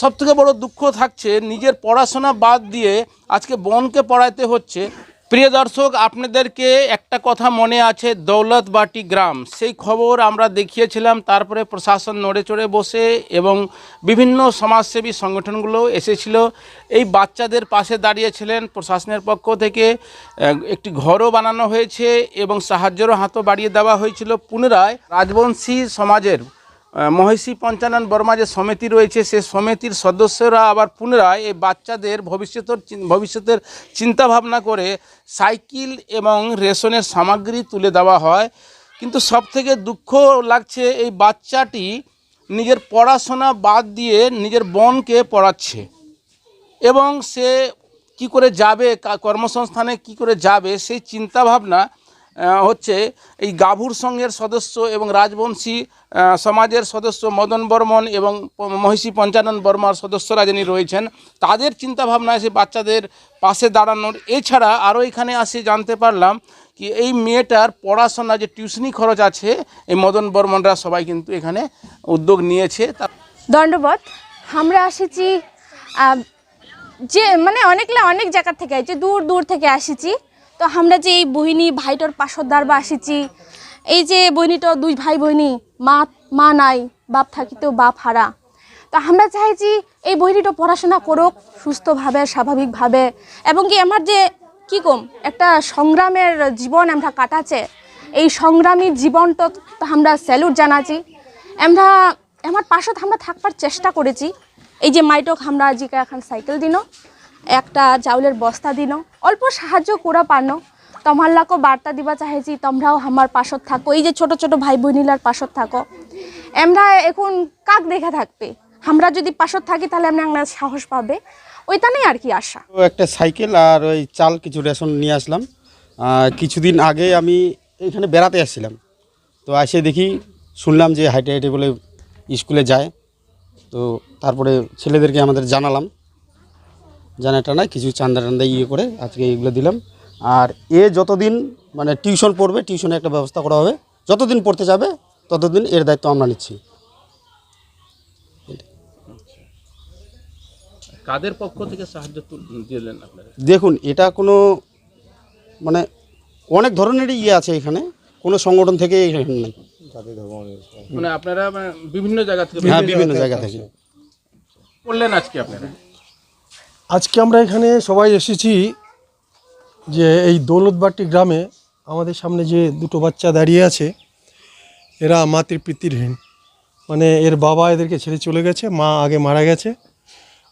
সব থেকে বড় দুঃখ থাকছে, নিজের পড়াশোনা বাদ দিয়ে আজকে বোনকে পড়াইতে হচ্ছে। প্রিয় দর্শক, আপনাদেরকে একটা কথা মনে আছে, দৌলতবাটি গ্রাম। সেই খবর আমরা দেখিয়েছিলাম, তারপরে প্রশাসন নড়ে চড়ে বসে এবং বিভিন্ন সমাজসেবী সংগঠনগুলো এসেছিল। এই বাচ্চাদের পাশে দাঁড়িয়েছিলেন প্রশাসনের পক্ষ থেকে। একটি ঘরও বানানো হয়েছে এবং সাহায্যেরও হাতও বাড়িয়ে দেওয়া হয়েছিল পুনরায়। রাজবংশী সমাজের মহিষী পঞ্চানন বর্মা যে সমিতি রয়েছে, সে সমিতির সদস্যরা আবার পুনরায় এই বাচ্চাদের ভবিষ্যতের ভবিষ্যতের চিন্তা ভাবনা করে সাইকেল এবং রেশনের সামগ্রী তুলে দেওয়া হয়। কিন্তু সব থেকে দুঃখ লাগছে, এই বাচ্চাটি নিজের পড়াশোনা বাদ দিয়ে নিজের বোনকে পড়াচ্ছে এবং সে কি করে যাবে কর্মসংস্থানে কি করে যাবে, সেই চিন্তাভাবনা হচ্ছে এই গাভুর সংঘের সদস্য এবং রাজবংশী সমাজের সদস্য মদন বর্মন এবং মহিষী পঞ্চানন বর্মার সদস্যরা যিনি রয়েছেন, তাদের চিন্তাভাবনায় সে বাচ্চাদের পাশে দাঁড়ানোর। এছাড়া আরও এখানে আসে জানতে পারলাম কি এই মেয়েটার পড়াশোনা যে টিউশনি খরচ আছে, এই মদন বর্মনরা সবাই কিন্তু এখানে উদ্যোগ নিয়েছে। তা দণ্ডবত আমরা আসেছি যে মানে অনেকলা অনেক জায়গা থেকে, যে দূর দূর থেকে আসিছি। তো আমরা যে এই বহিনী ভাইটোর পাশদার বা আসিছি, এই যে বহিনীটো দুই ভাই বহিনী, মা মা নাই, বাপ থাকিতেও বাপ হারা। তো আমরা চাইছি এই বহিনীটা পড়াশোনা করুক সুস্থভাবে, স্বাভাবিকভাবে, এবং কি আমার যে, কী কম, একটা সংগ্রামের জীবন আমরা কাটাচ্ছে, এই সংগ্রামী জীবনটা তো আমরা স্যালুট জানাচ্ছি। আমরা, আমার পাশত আমরা থাকবার চেষ্টা করেছি। এই যে মাইটক আমরা আজিকে এখন সাইকেল দিন একটা চাউলের বস্তা দিন অল্প সাহায্য করা পারন তোমাল্লাকে বার্তা দিবা চাইছি তোমরাও আমার পাশত থাকো, এই যে ছোট ছোট ভাই বোনিলার পাশত থাকো। আমরা এখন কাক দেখা থাকবে? আমরা যদি পাশত থাকি, তাহলে আমরা আমরা সাহস পাবে? ওইটানেই আর কি আশা। একটা সাইকেল আর ওই চাল কিছু রেশন নিয়ে আসলাম। কিছুদিন আগে আমি এখানে বেড়াতে আসছিলাম। তো এসে দেখি শুনলাম যে হাইটে হাইটে বলে স্কুলে যায়। তো তারপরে ছেলেদেরকে আমাদের জানালাম। জানাটা না কিছু চান্দা টান্দা ইয়ে করে আজকে এগুলো দিলাম। আর এ যতদিন মানে টিউশন পড়বে টিউশনে একটা ব্যবস্থা করা হবে। যতদিন পড়তে যাবে ততদিন এর দায়িত্ব আমরা নিচ্ছি। কাদের পক্ষ থেকে সাহায্য দিলেন আপনারা? দেখুন এটা কোনো মানে অনেক ধরনেরই ইয়ে আছে এখানে। কোনো সংগঠন থেকে এখানে নেই। মানে আপনারা মানে বিভিন্ন জায়গা থেকে হ্যাঁ বিভিন্ন জায়গা থেকে। করলেন আজকে আপনারা? আজকে আমরা এখানে সবাই এসেছি যে এই দৌলতবাটি গ্রামে আমাদের সামনে যে দুটো বাচ্চা দাঁড়িয়ে আছে, এরা মাতৃপ্রীতিরহীন মানে এর বাবা এদেরকে ছেড়ে চলে গেছে, মা আগে মারা গেছে।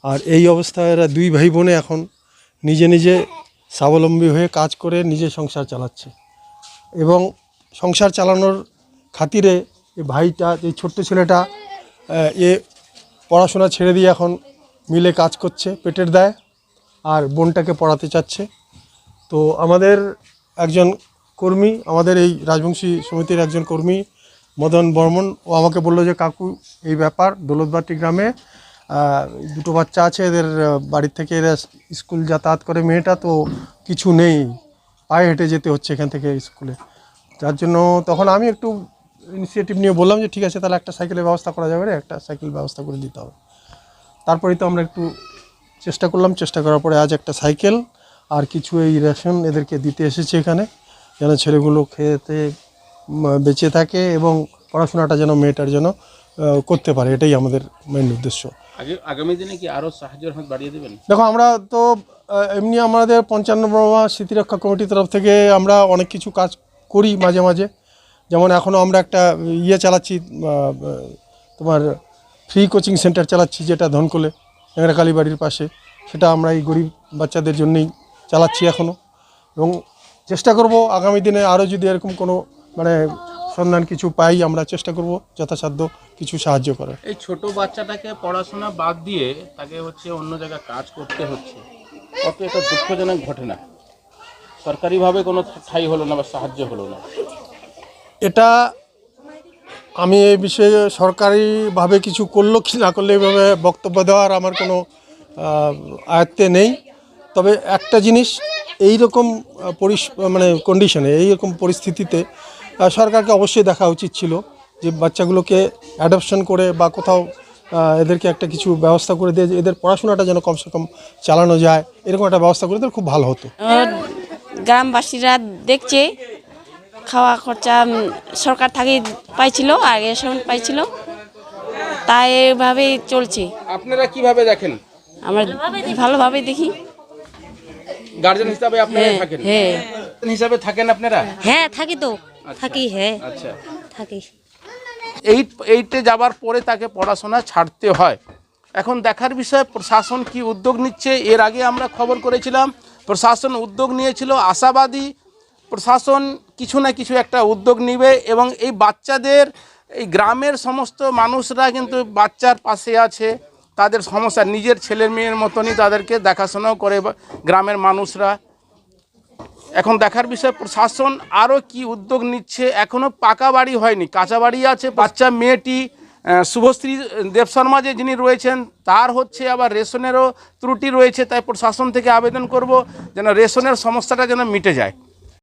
আর এই অবস্থায় এরা দুই ভাই বোনে এখন নিজে নিজে স্বাবলম্বী হয়ে কাজ করে নিজে সংসার চালাচ্ছে। এবং সংসার চালানোর খাতিরে এই ভাইটা এই ছোট্ট ছেলেটা এ পড়াশোনা ছেড়ে দিয়ে এখন মিলে কাজ করছে, পেটের দায়, আর বোনটাকে পড়াতে চাচ্ছে। তো আমাদের একজন কর্মী, আমাদের এই রাজবংশী সমিতির একজন কর্মী, মদন বর্মন, ও আমাকে বলল যে, কাকু, এই ব্যাপার, দৌলতবাটি গ্রামে দুটো বাচ্চা আছে, এদের বাড়ির থেকে এরা স্কুল যাতায়াত করে মেয়েটা, তো কিছু নেই। পায়ে হেঁটে যেতে হচ্ছে এখান থেকে স্কুলে। যার জন্য তখন আমি একটু ইনিশিয়েটিভ নিয়ে বললাম যে, ঠিক আছে, তাহলে একটা সাইকেলের ব্যবস্থা করা যাবে রে, একটা সাইকেল ব্যবস্থা করে দিতে হবে। তারপরেই তো আমরা একটু চেষ্টা করলাম চেষ্টা করার পরে আজ একটা সাইকেল আর কিছু এই রেশন এদেরকে দিতে এসেছে এখানে যেন ছেলেগুলো খেতে বেঁচে থাকে এবং পড়াশোনাটা যেন মেয়েটার যেন করতে পারে এটাই আমাদের মেন উদ্দেশ্য। আগামী দিনে কি আরও সাহায্যের হাত বাড়িয়ে দেবেন? দেখো আমরা তো এমনি আমাদের পঞ্চান্ন ব্রহ্মা স্মৃতিরক্ষা কমিটির তরফ থেকে আমরা অনেক কিছু কাজ করি মাঝে মাঝে। যেমন এখনও আমরা একটা ইয়ে চালাচ্ছি তোমার ফ্রি কোচিং সেন্টার চালাচ্ছি যেটা ধনকোলে ন্যাংরা কালীবাড়ির পাশে। সেটা আমরা এই গরিব বাচ্চাদের জন্যই চালাচ্ছি এখনও এবং চেষ্টা করব আগামী দিনে আরও যদি এরকম কোনো মানে সন্ধান কিছু পাই আমরা চেষ্টা করব যথাসাধ্য কিছু সাহায্য করার। এই ছোট বাচ্চাটাকে পড়াশোনা বাদ দিয়ে তাকে হচ্ছে অন্য জায়গায় কাজ করতে হচ্ছে। কত একটা দুঃখজনক ঘটনা। সরকারিভাবে কোনো ঠাই হলো না বা সাহায্য হলো না। এটা আমি এই বিষয়ে সরকারিভাবে কিছু করল কি না করলে এইভাবে বক্তব্য দেওয়ার আমার কোনো আয়ত্তে নেই। তবে একটা জিনিস এই রকম পরিস মানে কন্ডিশনে এই রকম পরিস্থিতিতে সরকারকে অবশ্যই দেখা উচিত ছিল যে বাচ্চাগুলোকে অ্যাডপশন করে বা কোথাও এদেরকে একটা কিছু ব্যবস্থা করে দিয়ে এদের পড়াশোনাটা যেন কমসে কম চালানো যায়, এরকম একটা ব্যবস্থা করে খুব ভালো হতো। গ্রামবাসীরা দেখছে খাওয়া খরচা সরকার থেকে পাইছিল আর রেশন পাইছিল। তাই এভাবেই চলছে। আপনারা কীভাবে দেখেন? আমরা ভালোভাবে দেখি। গার্জেন হিসাবে আপনারা হ্যাঁ থাকেন? হ্যাঁ। হিসাবে থাকেন আপনারা? হ্যাঁ থাকি তো থাকি হ্যাঁ। আচ্ছা। থাকি। এইট এইটে যাবার পরে তাকে পড়াশোনা ছাড়তে হয়। এখন দেখার বিষয় প্রশাসন কি উদ্যোগ নিচ্ছে? এর আগে আমরা খবর করেছিলাম প্রশাসন উদ্যোগ নিয়েছিল আশাবাদী প্রশাসন কিছু না কিছু একটা উদ্যোগ নেবে এবং এই বাচ্চাদের, এই গ্রামের সমস্ত মানুষরা কিন্তু বাচ্চার পাশে আছে, তাদের সমস্যা, নিজের ছেলে মেয়ের মতনই তাদেরকে দেখাশোনাও করে গ্রামের মানুষরা। এখন দেখার বিষয়, প্রশাসন আরও কি উদ্যোগ নিচ্ছে? এখনও পাকা বাড়ি হয়নি, কাঁচা বাড়ি আছে, বাচ্চা মেয়েটি শুভশ্রী দেব শর্মা যে যিনি রয়েছেন, তার হচ্ছে আবার রেশনেরও ত্রুটি রয়েছে, তাই প্রশাসন থেকে আবেদন করব যেন রেশনের সমস্যাটা যেন মিটে যায়।